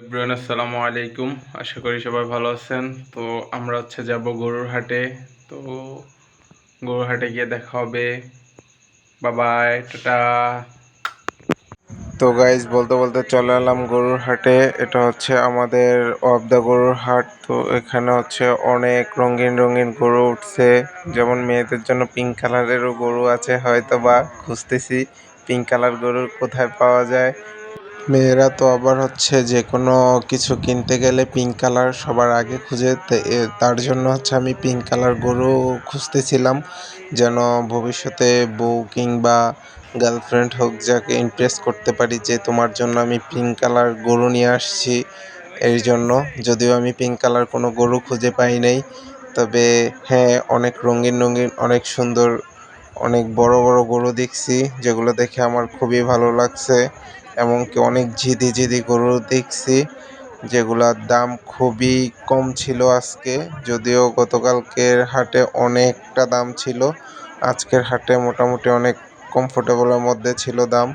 আসসালামু আলাইকুম। আশা করি সবাই ভালো আছেন। তো আমরা হচ্ছে যাব গরুর হাটে তো গরুর হাটে গিয়ে দেখা হবে। বাবাই টাটা। তো গাইজ বলতে বলতে চলে এলাম গরুর হাটে এটা হচ্ছে আমাদের অফ দ্য গরুর হাট তো এখানে হচ্ছে অনেক রঙিন রঙিন গরু উঠছে। যেমন মেয়েদের জন্য পিঙ্ক কালারেরও গরু আছে হয়তো বা খুঁজতেছি। পিঙ্ক কালার গরুর কোথায় পাওয়া যায়? মেয়েরা তো আবার হচ্ছে যে কোনো কিছু কিনতে গেলে পিঙ্ক কালার সবার আগে খুঁজে তার জন্য হচ্ছে আমি পিঙ্ক কালার গরু খুঁজতেছিলাম। যেন ভবিষ্যতে বউ কিংবা গার্লফ্রেন্ড হোক, যাকে ইমপ্রেস করতে পারি যে তোমার জন্য আমি পিঙ্ক কালার গরু নিয়ে আসছি, এর জন্য। যদিও আমি পিঙ্ক কালার কোনো গরু খুঁজে পাই নাই, তবে হ্যাঁ অনেক রঙিন রঙিন, অনেক সুন্দর, অনেক বড় বড় গরু দেখছি, যেগুলো দেখে আমার খুবই ভালো লাগছে। এমনকি অনেক ঝিদি ঝিদি গরু দেখছি, যেগুলার দাম খুবই কম ছিল আজকে, যদিও গতকালকের হাটে অনেকটা দাম ছিল, আজকের হাটে মোটামুটি অনেক কমফোর্টেবলের মধ্যে ছিল দাম।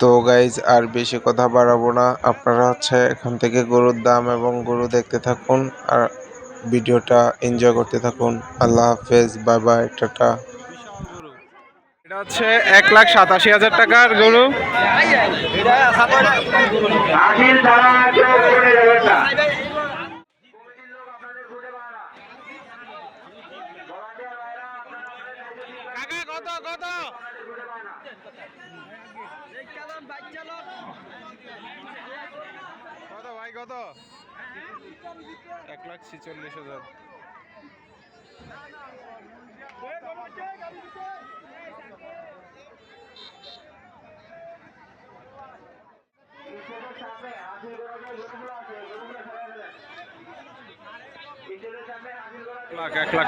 তো গাইজ আর বেশি কথা বাড়াবো না, আপনারা হচ্ছে এখান থেকে গরুর দাম এবং গরু দেখতে থাকুন, আর ভিডিওটা এনজয় করতে থাকুন। আল্লাহ হাফেজ বাই বাই টাটা। এটা হচ্ছে এক লাখ সাতাশি হাজার টাকার গরু। আখিল ছাড়া কেউ করে যাবেন না। কত কত? কত ভাই কত? এক লাখ ছিচল্লিশ হাজার। এক লাখ।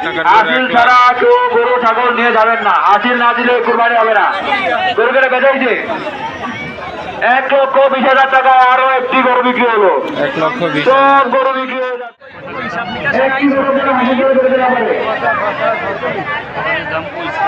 ছাড়া কেউ গরু ছাগল নিয়ে যাবেন না। আখিল না দিলে কুরবানি হবে না। গরু করে বেঁচেছে এক লক্ষ বিশ হাজার টাকা আরও একটি গরু বিক্রি হলো। এক লক্ষ সব গরু বিক্রি দাম কইছি